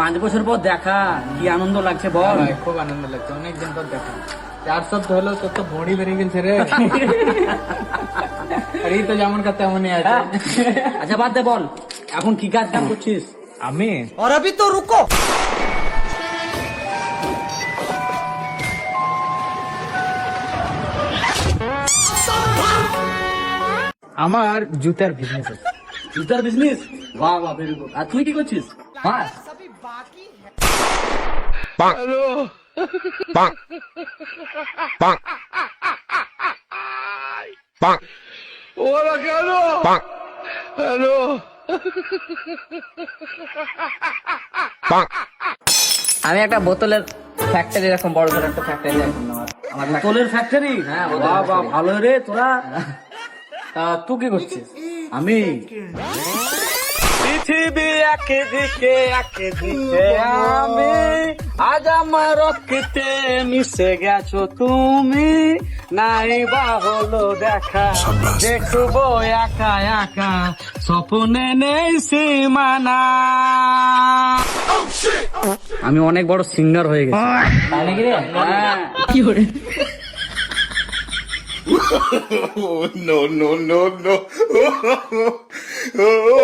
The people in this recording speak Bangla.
পাঁচ বছর পর দেখা কি আনন্দ লাগছে বল? খুব আনন্দ লাগছে অনেকদিন পর দেখা। চার সব হলো তোর তো ভড়ি বেড়ে গেছে রে। আর এই তো যেমন কাজ তেমনই আছে। হ্যাঁ। আচ্ছা বাদ দে বল। এখন কি কাজ কাম করছিস? আমি? অরবি তো রুকো। আমার জুতার বিজনেস জুতার বিজনেস বাহ বাহ ভেরি গুড আর তুই কি করছিস? হ্যাঁ। আমি একটা বোতলের ফ্যাক্টরি এরকম বড় করে একটা ফ্যাক্টরি এখন আমার আমার লাগবে। তোলের ফ্যাক্টরি হ্যাঁ, বাহ বাহ ভালো রে তোরা। তা তুই কি করছিস? আমি? একদিকে একদিকে আমি। আজ আমার রক্তে মিশে গেছো তুমি। নাই বা হলো দেখা। দেখব একা একা। স্বপ্নে নেই সীমানা। আমি অনেক বড় সিঙ্গার হয়ে গেছি। তাই নাকি রে? হ্যাঁ। no, no, no, no.